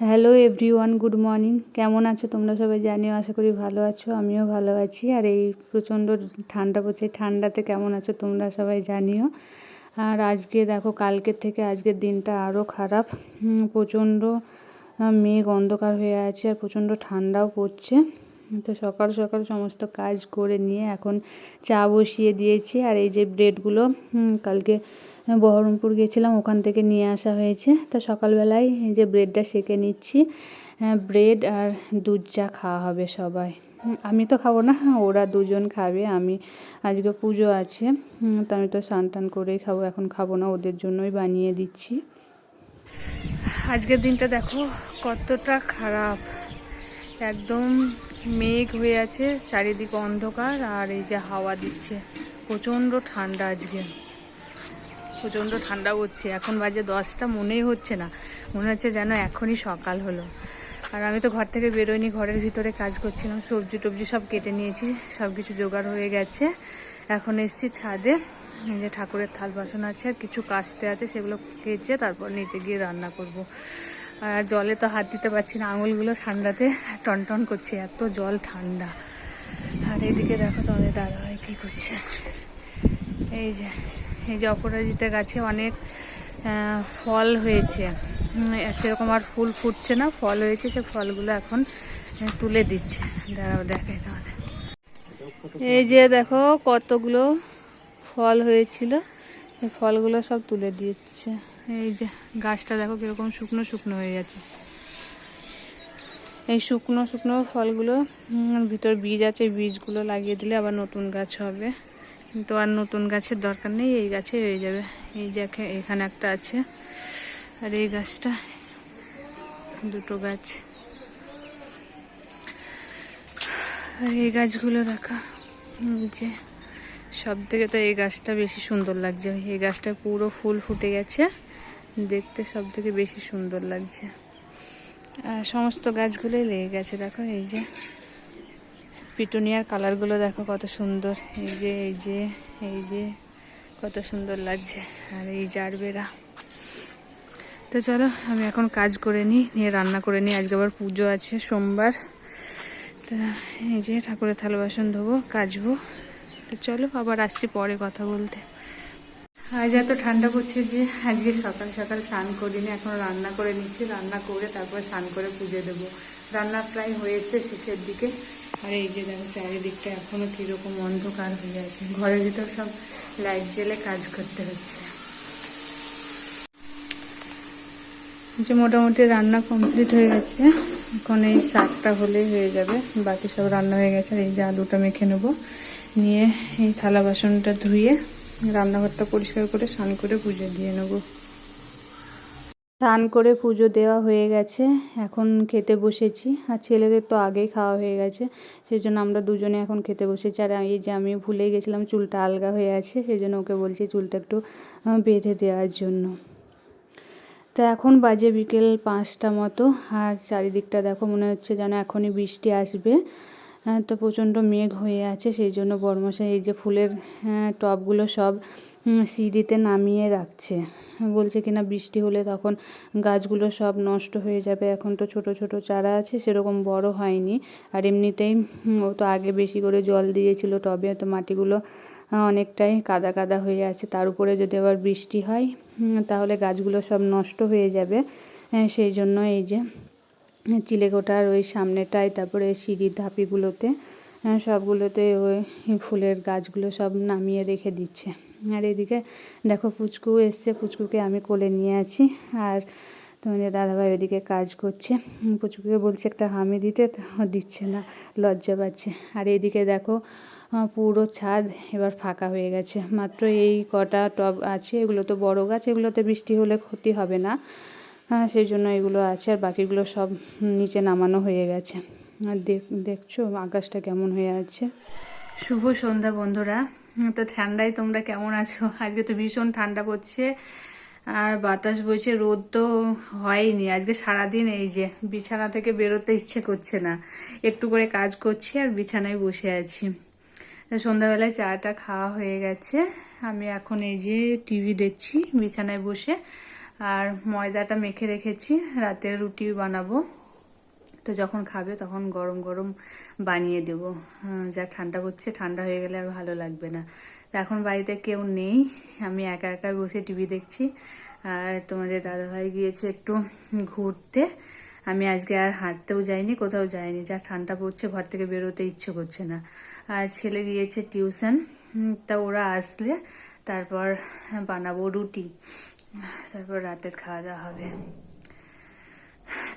Hello everyone good morning কেমন আছো তোমরা সবাই জানিও, আশা করি ভালো আছো, আমিও ভালো আছি। আর এই প্রচণ্ড ঠান্ডা পড়ছে ঠান্ডাতে কেমন আছো তোমরা সবাই জানিও। আর আজকে দেখো কালকের থেকে আজকের দিনটা আরও খারাপ। প্রচণ্ড মেঘ অন্ধকার হয়ে আছে আর প্রচণ্ড ঠান্ডাও পড়ছে। তো সকাল সকাল সমস্ত কাজ করে নিয়ে এখন চা বসিয়ে দিয়েছি। আর এই যে ব্রেডগুলো কালকে বহরমপুর গেছিলাম, ওখান থেকে নিয়ে আসা হয়েছে। তো সকালবেলায় যে ব্রেডটা সেকে নিচ্ছি। ব্রেড আর দুধ চা খাওয়া হবে সবাই। আমি তো খাব না, ওরা দুজন খাবে, আমি আজকে পুজো আছে। তো আমি তো স্নান টান করেই খাব, এখন খাব না, ওদের জন্যই বানিয়ে দিচ্ছি। আজকের দিনটা দেখো কতটা খারাপ। একদম মেঘ হয়ে আছে, চারিদিকে অন্ধকার আর এই যে হাওয়া দিচ্ছে। প্রচণ্ড ঠান্ডা আজকে। প্রচণ্ড ঠান্ডা হচ্ছে এখন বাজে দশটা, মনেই হচ্ছে না। মনে হচ্ছে যেন এখনই সকাল হলো। আর আমি তো ঘর থেকে বেরোয়নি ঘরের ভিতরে কাজ করছিলাম, সবজি টবজি সব কেটে নিয়েছি সব কিছু জোগাড় হয়ে গেছে। এখন এসছি ছাদে যে ঠাকুরের থাল বাসন আছে, আর কিছু কাস্তে আছে, সেগুলো কেচে তারপর নিচে গিয়ে রান্না করব। আর জলে তো হাত দিতে পারছি না, আঙুলগুলো ঠান্ডাতে টনটন করছে, এত জল ঠান্ডা। আর এদিকে দেখো তোমাদের দাদা ভাই কী করছে। এই যে এই যে অপরাজিতা গাছে অনেক ফল হয়েছে। সেরকম আর ফুল ফুটছে না, ফল হয়েছে, সে ফলগুলো এখন তুলে দিচ্ছে। দাঁড়াও, দেখাই তোমাদের। এই যে দেখো কতগুলো ফল হয়েছিল, এই ফলগুলো সব তুলে দিচ্ছে। এই যে গাছটা দেখো কীরকম শুকনো শুকনো হয়ে গেছে। এই শুকনো শুকনো ফলগুলো ভিতর বীজ আছে, বীজগুলো লাগিয়ে দিলে আবার নতুন গাছ হবে। কিন্তু আর নতুন গাছের দরকার নেই, এই গাছে হয়ে যাবে। এই যে এখা- এখানে একটা আছে, আর এই গাছটা, দুটো গাছ। আর এই গাছগুলো রাখা। যে, সব থেকে তো এই গাছটা বেশি সুন্দর লাগছে। এই গাছটা পুরো ফুল ফুটে গেছে, দেখতে সব থেকে বেশি সুন্দর লাগছে। আর সমস্ত গাছগুলোই লেগে গেছে, দেখো এই যে। পিটুনিয়ার কালারগুলো দেখো কত সুন্দর। এই যে এই যে এই যে, কত সুন্দর লাগছে। আর এই জারবেরা। তো চলো, আমি এখন কাজ করে নিই, নিয়ে রান্না করে নিই। আজকে আবার পুজো আছে, সোমবার। তা এই যে ঠাকুরের থালা বাসন ধোবো, কাচবো। তো চলো, আবার আসছি পরে কথা বলতে। আজ এত ঠান্ডা পড়ছে যে আজকে সকাল সকাল স্নান করিনি, এখন রান্না করে নিচ্ছি। রান্না করে তারপর স্নান করে পুজো দেবো। রান্না প্রায় হয়ে এসছে শেষের দিকে। আর এই যে দেখো চারিদিকটা এখনও কীরকম অন্ধকার হয়ে আছে। ঘরের ভিতর সব লাইট জ্বেলে কাজ করতে হচ্ছে। যে মোটামুটি রান্না কমপ্লিট হয়ে গেছে। এখন এই শাকটা হলেই হয়ে যাবে। বাকি সব রান্না হয়ে গেছে। এই যে আলুটা মেখে নেব। নিয়ে এই থালা বাসনটা ধুয়ে রান্নাঘরটা পরিষ্কার করে স্নান করে পুজো দিয়ে নেব। স্নান করে পুজো দেওয়া হয়ে গেছে। এখন খেতে বসেছি। আর ছেলেদের তো আগেই খাওয়া হয়ে গেছে। সেই জন্য আমরা দুজনে এখন খেতে বসেছি। আর এই যে আমি ভুলে গেছিলাম, চুলটা আলগা হয়ে আছে। সেই জন্য ওকে বলছি চুলটা একটু বেঁধে দেওয়ার জন্য। তো এখন বাজে বিকেল পাঁচটা মতো। আর চারিদিকটা দেখো, মনে হচ্ছে যেন এখনই বৃষ্টি আসবে। তো প্রচণ্ড মেঘ হয়ে আছে সেই জন্য বড়মশাই এই যে ফুলের আহ, টবগুলো সব সিঁড়িতে নামিয়ে রাখছে। বলছে কিনা বৃষ্টি হলে তখন গাছগুলো সব নষ্ট হয়ে যাবে এখন তো ছোট ছোট চারা আছে সেরকম বড় হয়নি। আর এমনিতেই ও তো আগে বেশি করে জল দিয়েছিল টবে তো মাটিগুলো অনেকটাই কাদা কাদা হয়ে আছে। তার উপরে যদি আবার বৃষ্টি হয় তাহলে গাছগুলো সব নষ্ট হয়ে যাবে সেই জন্য এই যে চিলেকোঠার ওই সামনেটায় তারপরে সিঁড়ির ধাপিগুলোতে সবগুলোতে ওই ফুলের গাছগুলো সব নামিয়ে রেখে দিচ্ছে। আর এদিকে দেখো পুচকু এসছে পুচকুকে আমি কোলে নিয়ে আছি। আর তোমাদের দাদাভাই ওদিকে কাজ করছে। উম, পুচকুকে বলছে একটা হামি দিতে দিচ্ছে না লজ্জা পাচ্ছে। আর এদিকে দেখো পুরো ছাদ এবার ফাঁকা হয়ে গেছে। মাত্র এই কটা টব আছে এগুলো তো বড় গাছ এগুলোতে বৃষ্টি হলে ক্ষতি হবে না। হ্যাঁ সেই জন্য এগুলো আছে আর বাকিগুলো সব নিচে নামানো হয়ে গেছে। আর দেখ, দেখছ আকাশটা কেমন হয়ে আছে? শুভ সন্ধ্যা বন্ধুরা। তো ঠান্ডায় তোমরা কেমন আছো? আজকে তো ভীষণ ঠান্ডা পড়ছে আর বাতাস বইছে, রোদ তো হয়নি। আজকে সারাদিন এই যে বিছানা থেকে বেরোতে ইচ্ছে করছে না। একটু করে কাজ করছি আর বিছানায় বসে আছি। সন্ধ্যাবেলায় চাটা খাওয়া হয়ে গেছে। আমি এখন এই যে টিভি দেখছি, বিছানায় বসে। আর ময়দাটা মেখে রেখেছি, রাতে রুটি বানাবো। তো যখন খাবে তখন গরম গরম বানিয়ে দেব। যা ঠান্ডা করছে ঠান্ডা হয়ে গেলে আর ভালো লাগবে না। এখন বাড়িতে কেউ নেই, আমি একা একা বসে টিভি দেখছি। আর তোমাদের দাদাভাই গিয়েছে একটু ঘুরতে। আমি আজকে আর হাঁটতেও যাইনি, কোথাও যাইনি। যা ঠান্ডা পড়ছে, ঘর থেকে বেরোতে ইচ্ছে করছে না। আর ছেলে গিয়েছে টিউশন তা ওরা আসলে তারপর বানাবো রুটি। তারপর রাতের খাওয়া দাওয়া হবে।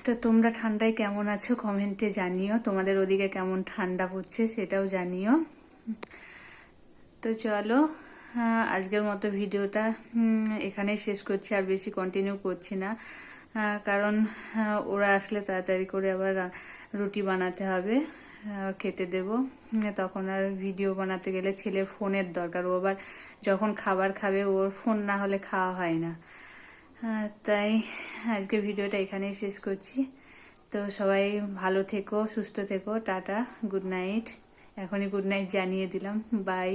তো তোমরা ঠান্ডায় কেমন আছো কমেন্টে জানিও। তোমাদের ওদিকে কেমন ঠান্ডা পড়ছে সেটাও জানিও। তো চলো আজকের মতো ভিডিওটা এখানেই শেষ করছি, আর বেশি কন্টিনিউ করছি না। কারণ ওরা আসলে তাড়াতাড়ি করে আবার রুটি বানাতে হবে খেতে দেব। তখন আর ভিডিও বানাতে গেলে ছেলের ফোনের দরকার। ও আবার যখন খাবার খাবে, ওর ফোন না হলে খাওয়া হয় না। তাই আজকে ভিডিওটা এখানেই শেষ করছি। তো সবাই ভালো থেকো, সুস্থ থেকো, টাটা, গুড নাইট। এখনই গুড নাইট জানিয়ে দিলাম। বাই।